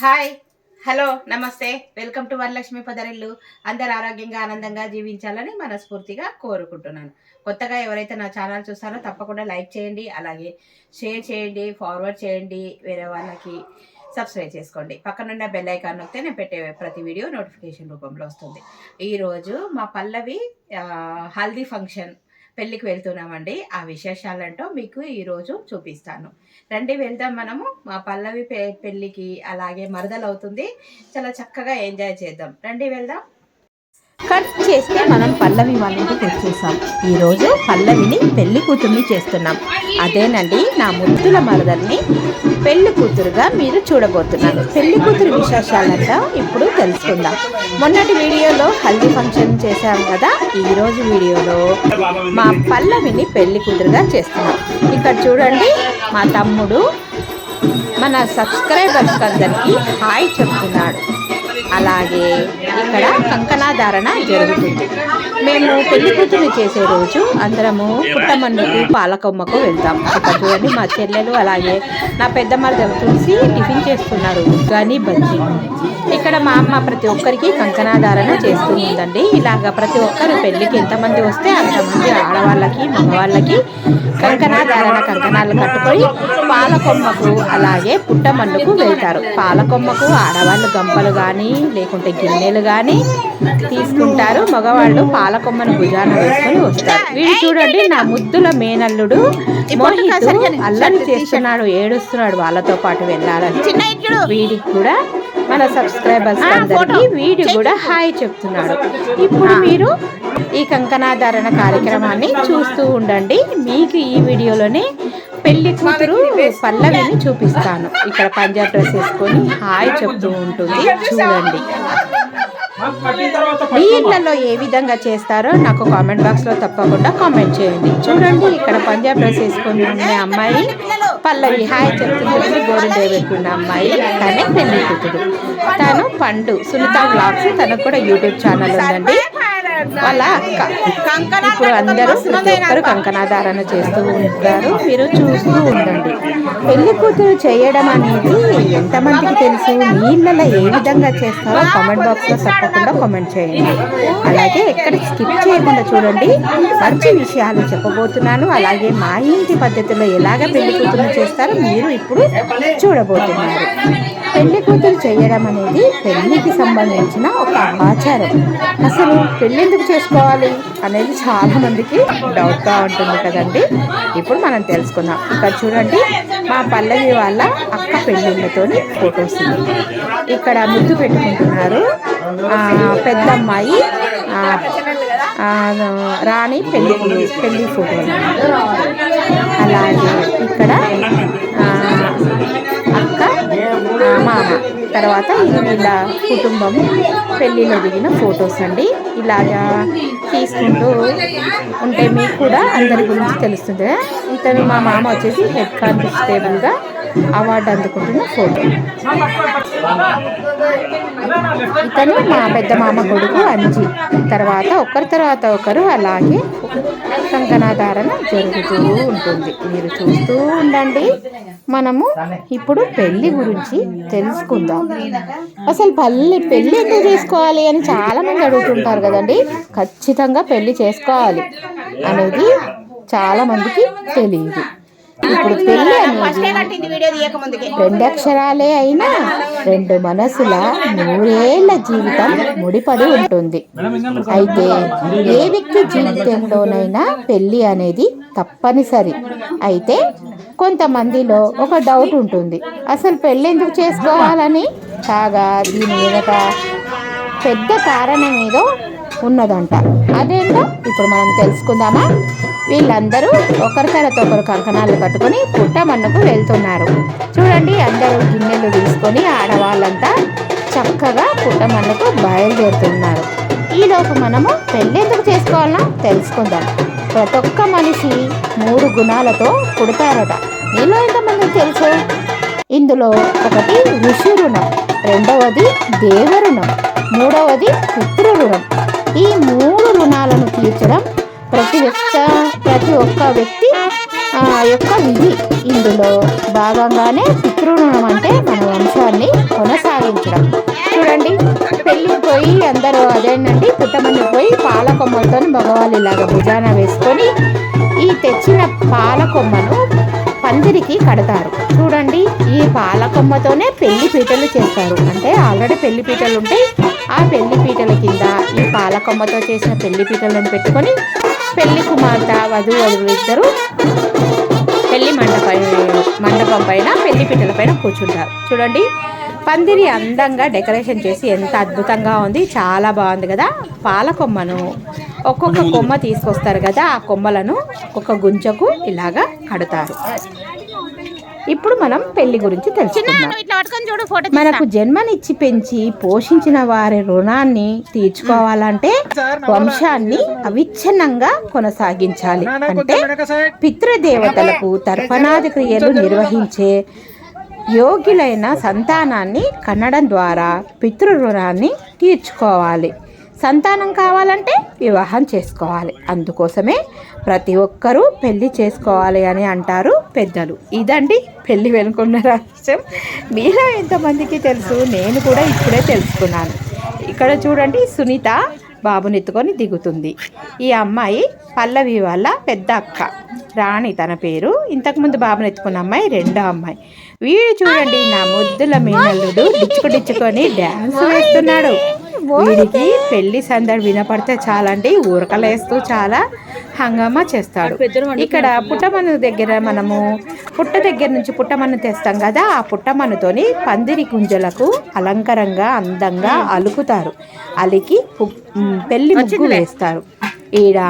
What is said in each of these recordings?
Hi hello నమస్తే. Welcome to Varalakshmi పదరిల్లు. అందరు ఆరోగ్యంగా ఆనందంగా జీవించాలని మనస్ఫూర్తిగా కోరుకుంటున్నాను. కొత్తగా ఎవరైతే నా ఛానల్ చూస్తారో తప్పకుండా లైక్ చేయండి అలాగే షేర్ చేయండి ఫార్వర్డ్ చేయండి వేరే వాళ్ళకి సబ్స్క్రైబ్ చేసుకోండి. పక్కనున్న బెల్ ఐకాన్ నొక్కితే నేను పెట్టే ప్రతి వీడియో నోటిఫికేషన్ రూపంలో వస్తుంది. ఈరోజు మా పల్లవి హల్దీ ఫంక్షన్ పెళ్ళికి వెళ్తున్నామండి. ఆ విశేషాలంటో మీకు ఈరోజు చూపిస్తాను. రండి వెళ్దాం మనము. మా పల్లవి పె పెళ్ళికి అలాగే మరదలవుతుంది. చాలా చక్కగా ఎంజాయ్ చేద్దాం. రండి వెళ్దాం. కట్ చేస్తే మనం పల్లవి వాళ్ళకి తెచ్చేసాం ఈరోజు పల్లవిని పెళ్ళి కూతుర్ని చేస్తున్నాం. అదేనండి నా ముద్దుల మరదల్ని పెళ్ళి కూతురుగా మీరు చూడబోతున్నారు. పెళ్ళి కూతురు విశేషాలంతా ఇప్పుడు తెలుసుకుందాం. మొన్నటి వీడియోలో హల్దీ ఫంక్షన్ చేశాం కదా ఈరోజు వీడియోలో మా పల్లవిని పెళ్ళి కూతురుగా చేస్తున్నాం. ఇక్కడ చూడండి మా తమ్ముడు మన సబ్స్క్రైబర్స్ అందరికీ హాయ్ చెప్తున్నాడు. అలాగే ఇక్కడ కంకణాధారణ జరుగుతుంది. మేము పెళ్ళి కూతురు చేసే రోజు అందరము పుట్టమన్నుకు పాలకొమ్మకు వెళ్తాం. ఇక్కడ చూడండి మా చెల్లెలు అలాగే నా పెద్ద మరదలు తులసి టిఫిన్ చేస్తున్నారు. కానీ బజ్జీ. ఇక్కడ మా అమ్మ ప్రతి ఒక్కరికి కంకణాధారణ చేస్తూ ఉందండి ఇలాగ ప్రతి ఒక్కరు పెళ్ళికి ఎంతమంది వస్తే అంతమంది ఆడవాళ్ళకి మగవాళ్ళకి కంకణాధారణ కంకణాలు కట్టుకొని పాలకొమ్మకు అలాగే పుట్టమన్నుకు వెళ్తారు. పాలకొమ్మకు ఆడవాళ్ళు గంపలు కానీ లేకుంటే గిన్నెలు కానీ తీసుకుంటారు. మగవాళ్ళు పాలకొమ్మను భుజాన వేసుకొని వస్తారు. వీడు చూడండి నా ముద్దుల మేనల్లుడు మోహిత్ అల్లరి చేస్తున్నాడు ఏడుస్తున్నాడు వాళ్ళతో పాటు వెళ్ళాలని. వీడికి కూడా మన సబ్స్క్రైబర్స్ అందరికి వీడు కూడా హాయ్ చెప్తున్నాడు. ఇప్పుడు మీరు ఈ కంకణాధారణ కార్యక్రమాన్ని చూస్తూ ఉండండి. మీకు ఈ వీడియోలోనే పెళ్ళి కూతురు పల్లవిని చూపిస్తాను. ఇక్కడ పంజాబ్ డ్రెస్ వేసుకొని హాయ్ చెప్తూ ఉంటుంది. చూడండి. వీళ్ళలో ఏ విధంగా చేస్తారో నాకు కామెంట్ బాక్స్లో తప్పకుండా కామెంట్ చేయండి. చూడండి ఇక్కడ పంజాబ్ డ్రెస్ వేసుకొని ఉన్న అమ్మాయి పల్లవి. హాయ్ చెప్తుంది గోరు పెట్టుకున్న అమ్మాయి. తనే పెళ్ళి కూతురు. తను పండు సునీత బ్లాగ్స్ తనకు కూడా యూట్యూబ్ ఛానల్ ఉందండి. వాళ్ళ ఇప్పుడు అందరూ ప్రతి ఒక్కరు కంకణాధారణ చేస్తూ ఉంటారు. మీరు చూస్తూ ఉండండి. పెళ్ళి కూతురు చేయడం అనేది ఎంతమందికి తెలుసు? నీళ్ళలో ఏ విధంగా చేస్తారో కామెంట్ బాక్స్లో తప్పకుండా కామెంట్ చేయండి. అలాగే ఎక్కడ స్కిప్ చేయకుండా చూడండి. మంచి విషయాలు చెప్పబోతున్నాను. అలాగే మా ఇంటి పద్ధతిలో ఎలాగ పెళ్ళి కూతురు చేస్తారో మీరు ఇప్పుడు చూడబోతున్నారు. పెళ్ళి కూతురు చేయడం అనేది పెళ్ళికి సంబంధించిన ఒక ఆచారం. అసలు పెళ్ళి ఎందుకు చేసుకోవాలి అనేది చాలా మందికి డౌట్గా ఉంటుంది కదండి. ఇప్పుడు మనం తెలుసుకుందాం. ఇక్కడ చూడండి మా పల్లవి వాళ్ళ అక్క పెళ్ళిళ్ళతో ఫొటోస్ ఇక్కడ ముద్దు పెట్టుకుంటున్నారు. పెద్దమ్మాయి పెద్ద అమ్మాయి రాణి పెళ్ళి పెళ్ళి ఫోటోలు అలాగే ఇక్కడ మామ తర్వాత ఇది వీళ్ళ కుటుంబము పెళ్ళిలో దిగిన ఫొటోస్ అండి. ఇలాగా తీసుకుంటూ ఉంటే మీకు కూడా అందరి గురించి తెలుస్తుంది. ఇతను మా మామ వచ్చేసి హెడ్ కానిస్టేబుల్గా అవార్డు అందుకుంటున్న ఫోటో. ఇతను మా పెద్ద మామ కొడుకు అంజి. తర్వాత ఒకరి తర్వాత ఒకరు అలాగే కంకణాధారణ జరుగుతూ ఉంటుంది. మీరు చూస్తూ ఉండండి. మనము ఇప్పుడు పెళ్ళి గురించి తెలుసుకుందాం. అసలు పల్లి పెళ్ళి ఎందుకు చేసుకోవాలి అని చాలా మంది అడుగుతుంటారు కదండి. ఖచ్చితంగా పెళ్ళి చేసుకోవాలి అనేది చాలా మందికి తెలియదు ఇప్పుడు పెళ్ళి అనేది వీడియో తీయకముందుకే రెండు అక్షరాలే అయినా రెండు మనసుల నూరేళ్ళ జీవితం ముడిపడి ఉంటుంది. అయితే ఏ వ్యక్తి జీవితంలోనైనా పెళ్ళి అనేది తప్పనిసరి. అయితే కొంతమందిలో ఒక డౌట్ ఉంటుంది. అసలు పెళ్ళి ఎందుకు చేసుకోవాలని? కాగా దీని వెనక పెద్ద కారణం ఏదో ఉన్నదంట. అదేంటో ఇప్పుడు మనం తెలుసుకుందామా? వీళ్ళందరూ ఒకరి తర్వాత ఒకరు కంకణాలు కట్టుకొని పుట్టమన్నకు వెళ్తున్నారు. చూడండి అందరూ గిన్నెలు తీసుకొని ఆడవాళ్ళంతా చక్కగా పుట్టమన్నకు బయలుదేరుతున్నారు. ఈలోపు మనము పెళ్ళెందుకు చేసుకోవాలన్నా తెలుసుకుందాం. ప్రతి ఒక్క మనిషి మూడు గుణాలతో పుడతారట. నీలో ఎంతమందికి తెలుసు? ఇందులో ఒకటి ఋషి రుణం రెండవది దేవ రుణం మూడవది పితృ రుణం. ఈ మూడు రుణాలను తీర్చడం ప్రతి ఒక్క ప్రతి ఒక్క వ్యక్తి యొక్క విధి. ఇందులో భాగంగానే పితృణం అంటే మన వంశాన్ని కొనసాగించడం. చూడండి పెళ్ళికి పోయి అందరూ అదేనండి పుట్టమని పోయి పాల కొమ్మలతో మగవాళ్ళు ఇలాగా భుజాన వేసుకొని ఈ తెచ్చిన పాల కొమ్మను పందిరికి కడతారు. చూడండి పాలకొమ్మతోనే పెళ్ళి పీటలు చేస్తారు. అంటే ఆల్రెడీ పెళ్ళి పీటలు ఉంటాయి. ఆ పెళ్ళి పీటల కింద ఈ పాలకొమ్మతో చేసిన పెళ్ళి పీటలను పెట్టుకొని పెళ్ళి కుమార్తె వధువు వధువులు ఇద్దరు పెళ్ళి మండపం మండపం పైన పెళ్ళి పీటల పైన కూర్చుంటారు. చూడండి పందిరి అందంగా డెకరేషన్ చేసి ఎంత అద్భుతంగా ఉంది. చాలా బాగుంది కదా. పాల కొమ్మను ఒక్కొక్క కొమ్మ తీసుకొస్తారు కదా. ఆ కొమ్మలను ఒక్కొక్క గుంజకు ఇలాగా కడతారు. ఇప్పుడు మనం పెళ్ళి గురించి తెలుసుకుందాం. మనకు జన్మనిచ్చి పెంచి పోషించిన వారి రుణాన్ని తీర్చుకోవాలంటే వంశాన్ని అవిచ్ఛిన్నంగా కొనసాగించాలి. అంటే పితృదేవతలకు తర్పణాది క్రియలు నిర్వహించే యోగ్యులైన సంతానాన్ని కనడం ద్వారా పితృ రుణాన్ని తీర్చుకోవాలి. సంతానం కావాలంటే వివాహం చేసుకోవాలి. అందుకోసమే ప్రతి ఒక్కరూ పెళ్ళి చేసుకోవాలి అని అంటారు పెద్దలు. ఇదండి పెళ్ళి వెనుకున్న రహస్యం. మీలో ఎంతమందికి తెలుసు? నేను కూడా ఇప్పుడే తెలుసుకున్నాను. ఇక్కడ చూడండి సునీత బాబుని ఎత్తుకొని దిగుతుంది. ఈ అమ్మాయి పల్లవి వాళ్ళ పెద్ద అక్క. రాణి తన పేరు. ఇంతకుముందు బాబుని ఎత్తుకున్న అమ్మాయి రెండో అమ్మాయి. వీడు చూడండి నా ముద్దుల మీనల్లుడు డిచ్చుకు డిచ్చుకొని డ్యాన్స్ వేస్తున్నాడు. వీడికి పెళ్ళి సందడి వినపడితే చాలండి. ఊరకలేస్తూ చాలా హంగామా చేస్తాడు. ఇక్కడ పుట్టమన్ను దగ్గర మనము పుట్ట దగ్గర నుంచి పుట్టమన్ను తెస్తాం కదా ఆ పుట్టమన్నుతోని పందిరి గుంజలకు అలంకరంగా అందంగా అలుకుతారు. అలికి పెళ్ళి ముగ్గు వేస్తారు. ఈడ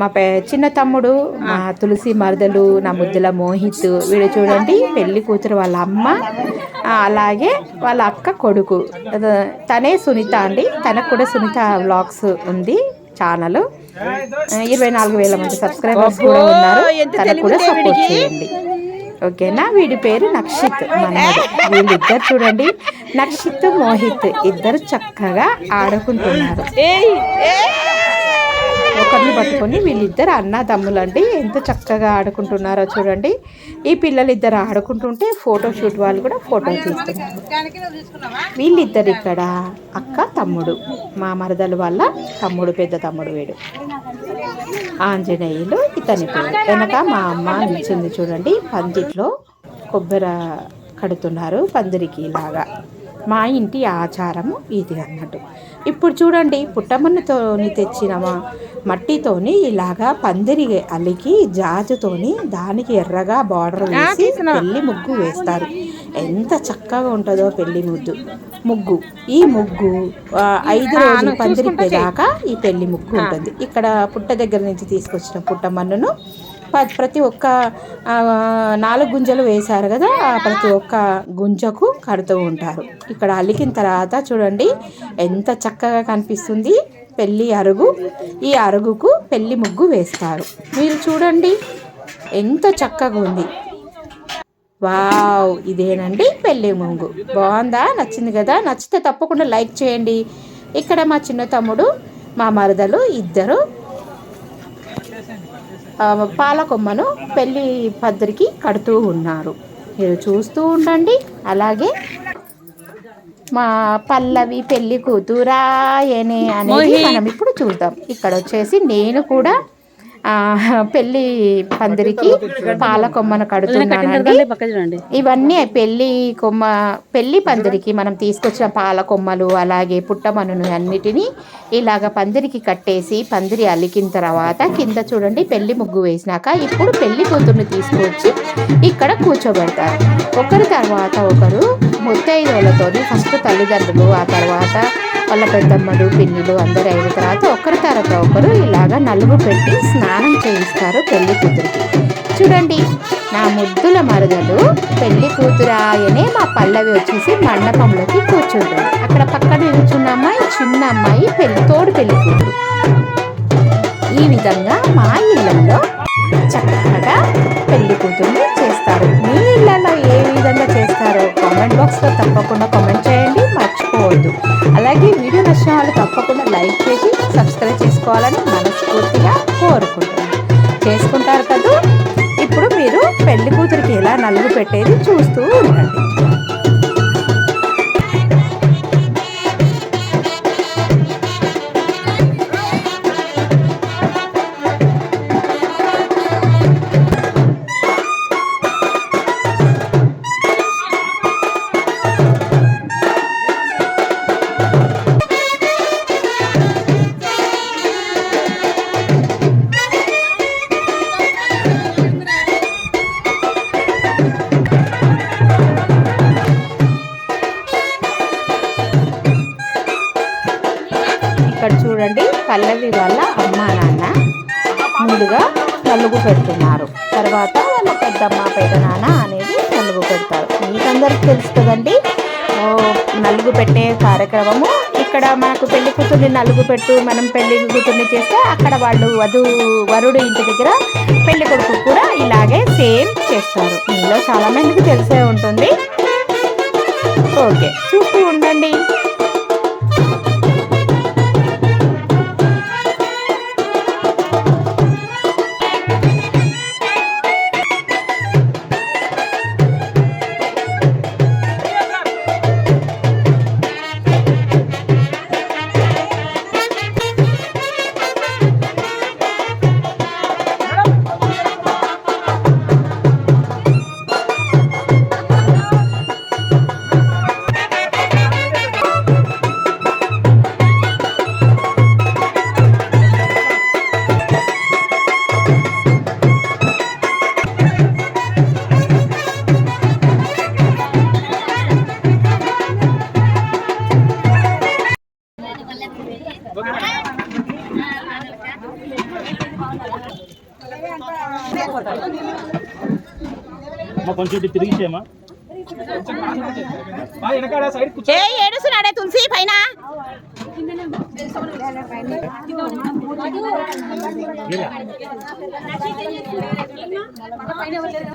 మా పె చిన్న తమ్ముడు మా తులసి మరదలు నా ముద్దుల మోహిత్ వీడు చూడండి పెళ్ళి కూతురు వాళ్ళ అమ్మ అలాగే వాళ్ళ అక్క కొడుకు. తనే సునీత అండి. తనకు కూడా సునీత వ్లాగ్స్ ఉంది ఛానల్. ఇరవై నాలుగు వేల మంది సబ్స్క్రైబర్స్ కూడా ఉన్నారు. తనకు కూడా సపోర్ట్ చేయండి. ఓకేనా? వీడి పేరు నక్షిత్ మనవడు వీళ్ళిద్దరు చూడండి. నక్షిత్ మోహిత్ ఇద్దరు చక్కగా ఆడుకుంటున్నారు. ఒకరిని పట్టుకొని వీళ్ళిద్దరు అన్న తమ్ములండి ఎంత చక్కగా ఆడుకుంటున్నారో చూడండి. ఈ పిల్లలు ఇద్దరు ఆడుకుంటుంటే ఫోటో షూట్ వాళ్ళు కూడా ఫోటో తీస్తున్నారు. వీళ్ళిద్దరు ఇక్కడ అక్క తమ్ముడు. మా మరదలు వాళ్ళ తమ్ముడు పెద్ద తమ్ముడు వీడు. ఆంజనేయులు ఇతని పేరు. వెనక మా అమ్మ నిలిచింది చూడండి. పందిట్లో కొబ్బరి కడుతున్నారు. పందిరికి ఇలాగా మా ఇంటి ఆచారము ఇది అన్నట్టు. ఇప్పుడు చూడండి పుట్టమన్నుతోని తెచ్చిన మట్టితోని ఇలాగా పందిరి అలికి జాజుతోని దానికి ఎర్రగా బార్డర్ వేసి పెళ్ళి ముగ్గు వేస్తారు. ఎంత చక్కగా ఉంటుందో పెళ్ళి ముద్దు ముగ్గు. ఈ ముగ్గు ఐదు రోజులు పందిరిపోయేదాకా ఈ పెళ్ళి ముగ్గు ఉంటుంది. ఇక్కడ పుట్ట దగ్గర నుంచి తీసుకొచ్చిన పుట్టమన్నును ప్రతి ఒక్క నాలుగు గుంజలు వేశారు కదా ఆ ప్రతి ఒక్క గుంజకు కడుతూ ఉంటారు. ఇక్కడ అలికిన తర్వాత చూడండి ఎంత చక్కగా కనిపిస్తుంది. పెళ్ళి అరుగు ఈ అరుగుకు పెళ్ళి ముగ్గు వేస్తారు. మీరు చూడండి ఎంత చక్కగా ఉంది. వావ్ ఇదేనండి పెళ్ళి ముగ్గు. బాగుందా? నచ్చింది కదా? నచ్చితే తప్పకుండా లైక్ చేయండి. ఇక్కడ మా చిన్న తమ్ముడు మా మరదలు ఇద్దరు ఆ, పాల కొమ్మను పెళ్ళి పద్దరికి కడుతూ ఉన్నారు. మీరు చూస్తూ ఉండండి. అలాగే మా పల్లవి పెళ్ళి కూతురాయనే అనేది మనం ఇప్పుడు చూద్దాం. ఇక్కడ వచ్చేసి నేను కూడా ఆ, పెళ్ళి పందిరికి పాల కొమ్మను కడుతున్నానండి. ఇవన్నీ పెళ్ళి కొమ్మ పెళ్ళి పందిరికి మనం తీసుకొచ్చిన పాల కొమ్మలు అలాగే పుట్టమనును అన్నిటినీ ఇలాగ పందిరికి కట్టేసి పందిరి అలికిన తర్వాత కింద చూడండి పెళ్ళి ముగ్గు వేసినాక ఇప్పుడు పెళ్ళి కూతుర్ని తీసుకొచ్చి ఇక్కడ కూర్చోబెడతారు. ఒకరి తర్వాత ఒకరు ముత్తైదువులతోని ఫస్ట్ తల్లిదండ్రులు ఆ తర్వాత వాళ్ళ పెద్దమ్మలు పిన్నులు అందరు అయిన తర్వాత ఒకరి తర్వాత ఒకరు ఇలాగ నలుగు పెట్టి స్నానం చేయిస్తారు పెళ్ళి కూతురికి. చూడండి నా ముద్దుల మరుదలు పెళ్ళి కూతురాయనే మా పల్లవి వచ్చేసి మండపంలోకి కూర్చుంటుంది. అక్కడ పక్కన నిల్చున్న అమ్మాయి చిన్న అమ్మాయి పెళ్ళి తోడు పెళ్ళి కూతురు. ఈ విధంగా మా ఇళ్ళల్లో చక్కగా పెళ్ళి కూతుర్ని చేస్తారు. మీ ఇళ్ళల్లో ఏ విధంగా చేస్తారో కామెంట్ బాక్స్లో తప్పకుండా అలాగే వీడియో నచ్చిన వాళ్ళు తప్పకుండా లైక్ చేసి సబ్స్క్రైబ్ చేసుకోవాలని మనస్ఫూర్తిగా కోరుకుంటున్నాను. చేసుకుంటారు కదా? ఇప్పుడు మీరు పెళ్ళి కూతురికి ఎలా నలుగు పెట్టేది చూస్తూ ఉండండి. తర్వాత వాళ్ళ పెద్దమ్మ పెద్ద నాన్న అనేది నలుగు పెడతారు. మీకందరికి తెలుసు కదండి? నలుగు పెట్టే కార్యక్రమము. ఇక్కడ మనకు పెళ్ళి కూతుర్ని నలుగు పెట్టు మనం పెళ్ళి కూతుర్ని చేస్తే అక్కడ వాళ్ళు వధు వరుడు ఇంటి దగ్గర పెళ్ళి కొడుకు కూడా ఇలాగే సేమ్ చేస్తారు. మీలో చాలా మందికి తెలిసే ఉంటుంది. ఓకే చూస్తూ ఉండండి. అమ్మ కొంచెం ఇటు తిరిగి చేయమా ఏ ఏడుస్తున్నాడే తులసి పైన మధ్యలో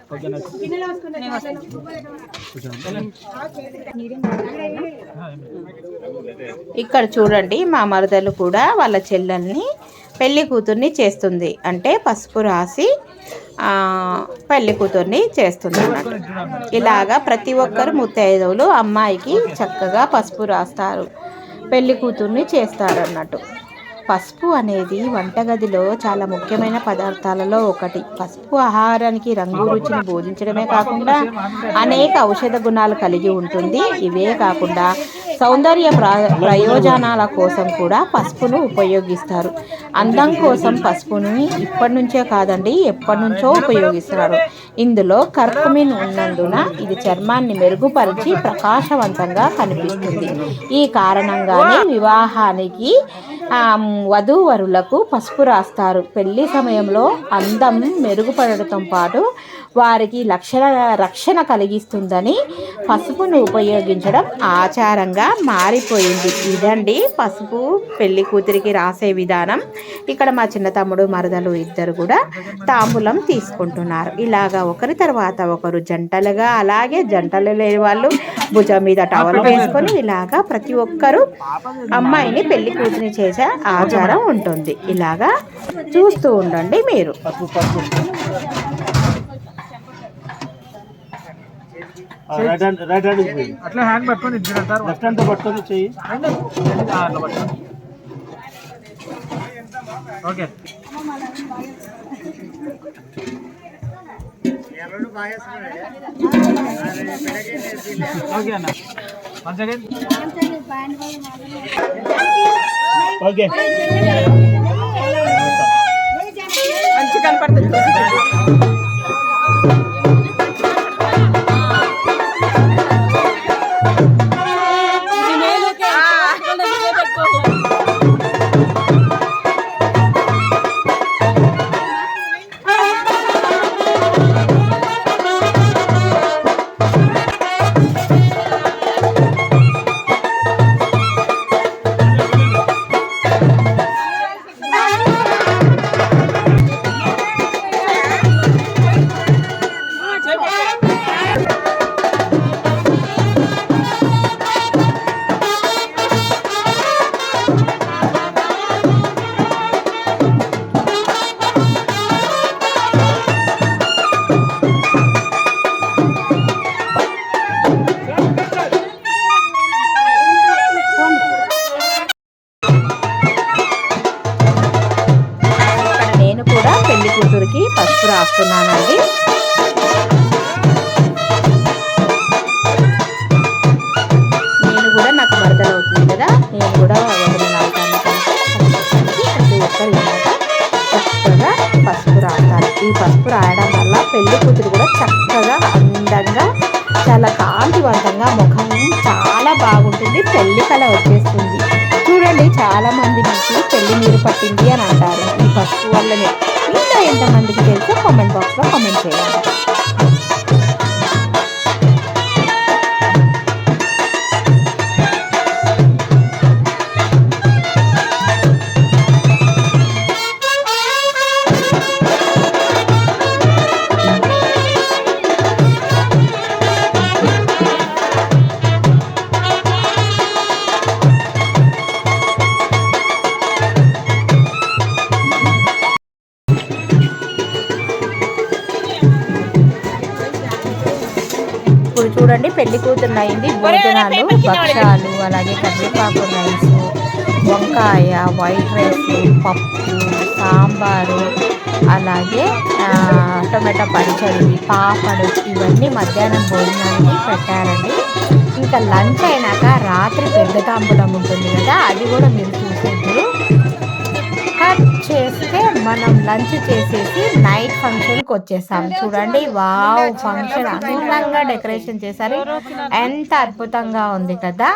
ఇక్కడ చూడండి మా మరదలు కూడా వాళ్ళ చెల్లెల్ని పెళ్ళి కూతుర్ని చేస్తుంది. అంటే పసుపు రాసి ఆ, పెళ్ళి కూతుర్ని చేస్తుంది ఇలాగా ప్రతి ఒక్కరు ముత్తైదువులు అమ్మాయికి చక్కగా పసుపు రాస్తారు. పెళ్ళి కూతుర్ని చేస్తారు అన్నట్టు పసుపు అనేది వంటగదిలో చాలా ముఖ్యమైన పదార్థాలలో ఒకటి. పసుపు ఆహారానికి రంగు రుచిని బోధించడమే కాకుండా అనేక ఔషధ గుణాలు కలిగి ఉంటుంది. ఇవే కాకుండా సౌందర్య ప్రయోజనాల కోసం కూడా పసుపును ఉపయోగిస్తారు. అందం కోసం పసుపుని ఇప్పటి నుంచే కాదండి ఎప్పటి నుంచో ఉపయోగిస్తున్నారు. ఇందులో కర్కుమిన్ ఉన్నందున ఇది చర్మాన్ని మెరుగుపరిచి ప్రకాశవంతంగా కనిపిస్తుంది. ఈ కారణంగానే వివాహానికి వధూవరులకు పసుపు రాస్తారు. పెళ్ళి సమయంలో అందం మెరుగుపడటంతో పాటు వారికి లక్షణ రక్షణ కలిగిస్తుందని పసుపును ఉపయోగించడం ఆచారంగా మారిపోయింది. ఇదండి పసుపు పెళ్ళి కూతురికి రాసే విధానం. ఇక్కడ మా చిన్న తమ్ముడు మరదలు ఇద్దరు కూడా తాంబూలం తీసుకుంటున్నారు. ఇలాగా ఒకరి తర్వాత ఒకరు జంటలుగా అలాగే జంటలు లేని వాళ్ళు భుజం మీద టవల్ వేసుకొని ఇలాగా ప్రతి ఒక్కరు అమ్మాయిని పెళ్ళి కూతురిని చేసే ఆచారం ఉంటుంది. ఇలాగా చూస్తూ ఉండండి మీరు పసుపు పసుపు రైట్ హ్యాండ్ రైట్ హ్యాండ్ పోయి అట్లా హ్యాండ్ పట్టుకొని ఇద్దరంటారు లెఫ్ట్ హ్యాండ్తో పట్టుకొని చెయ్యి. ఓకే ఓకే అన్న. వన్ సెకండ్ ఓకే మంచి కనపడుతుంది పసుపు నేను కూడా నాకు మరదలు అవుతుంది కదా నేను కూడా వదిలిన అవుతాను ప్రతి ఒక్కరు చక్కగా పసుపు రాస్తారు. ఈ పసుపు రాయడం వల్ల పెళ్ళి కూతురు కూడా చక్కగా అందంగా చాలా కాంతివంతంగా ముఖం చాలా బాగుంటుంది పెళ్ళి కళ వచ్చేస్తుంది. చూడండి చాలా మంది నుంచి పెళ్ళి నీరు పట్టింది అని అంటారు. ఈ పసుపు వల్లనే ఇంకా ఎంతమందికి తెలుసో కామెంట్ బాక్స్లో కామెంట్ చేయండి. పెళ్ళి కూతురు అయింది భోజనాలు భక్ష్యాలు అలాగే కరివేపాకు రైస్ వంకాయ వైట్ రైస్ పప్పు సాంబారు అలాగే టొమాటో పచ్చడి పాపడు ఇవన్నీ మధ్యాహ్నం భోజనానికి పెట్టారండి. ఇంకా లంచ్ అయినాక రాత్రి పెద్ద తాంబూలం ఉంటుంది కదా అది కూడా మీరు చూసేద్దరు. కట్ చేస్తే మనం లంచ్ చేసేసి నైట్ ఫంక్షన్కి వచ్చేసాం. చూడండి వావ్ ఫంక్షన్ అందంగా డెకరేషన్ చేశారు. ఎంత అద్భుతంగా ఉంది కదా.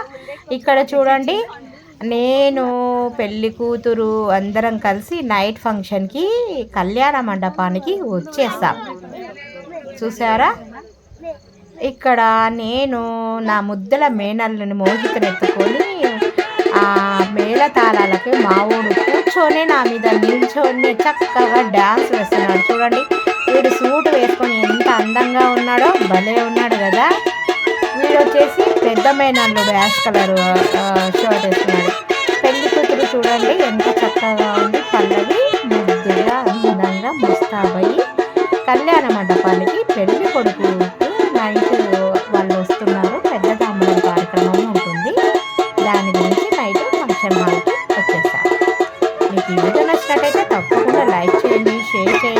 ఇక్కడ చూడండి నేను పెళ్ళి కూతురు అందరం కలిసి నైట్ ఫంక్షన్కి కళ్యాణ మండపానికి వచ్చేసాం. చూసారా? ఇక్కడ నేను నా ముద్దల మేనల్ని మోహితనెత్తుకొని ఆ మేళ మావోడుకు మా కూర్చొని నా మీద నిల్చొని చక్కగా డ్యాన్స్ వేస్తున్నాడు. చూడండి వీడు సూట్ వేసుకొని ఎంత అందంగా ఉన్నాడో భలే ఉన్నాడు కదా. వీడు వచ్చేసి పెద్ద యాష్ కలర్ షర్ట్ వేస్తున్నాడు పెళ్ళి కూతురు చూడండి ఎంత చక్కగా ఉంది. పల్లవి ముద్దుగా అందంగా ముస్తాబయ్యి కళ్యాణ మండపానికి పెళ్ళి కొడుకు చేయండి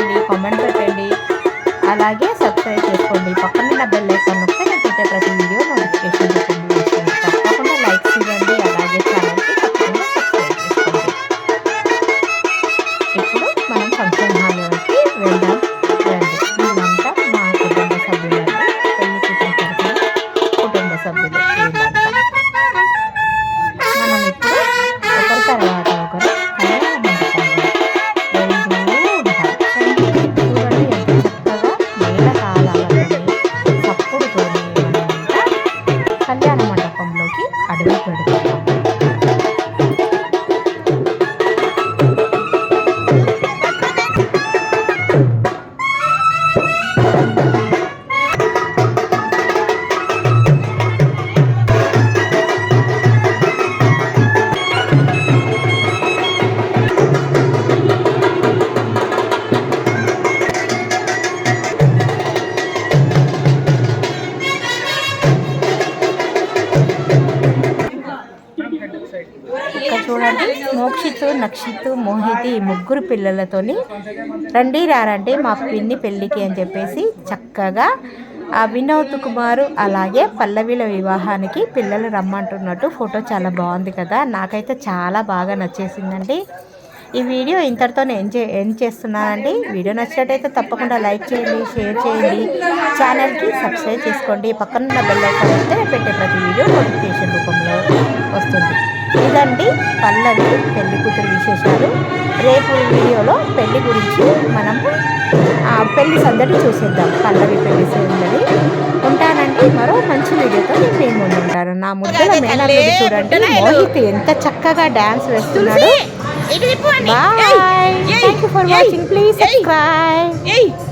మోహితి ముగ్గురు పిల్లలతోని రండి రారంటే మా పిన్ని పెళ్ళికి అని చెప్పేసి చక్కగా ఆ వినోద్ కుమారు అలాగే పల్లవిల వివాహానికి పిల్లలు రమ్మంటున్నట్టు ఫోటో చాలా బాగుంది కదా. నాకైతే చాలా బాగా నచ్చేసిందండి. ఈ వీడియో ఇంతటితో నేను ఎం ఎండ్ చేస్తున్నానండి. వీడియో నచ్చినట్టయితే తప్పకుండా లైక్ చేయండి షేర్ చేయండి. ఛానల్కి సబ్స్క్రైబ్ చేసుకోండి. పక్కన ఉన్న బెల్ ఐకాన్ పెట్టే ప్రతి వీడియో నోటిఫికేషన్ రూపంలో వస్తుంది. ఇదండి పల్లవి పెళ్ళి కూతురు విశేషాలు. రేపు వీడియోలో పెళ్ళి గురించి మనము పెళ్ళి సందడి చూసేద్దాం. పల్లవి పెళ్ళి సందడి. ఉంటానండి. మరో మంచి వీడియోతో నేను మీ ముందు ఉంటాను. నా ముద్దల మేనల్లుడు చూడండి. మోహిత్ ఎంత చక్కగా డాన్స్ వేస్తున్నాడు. Bye. Thank you for watching please subscribe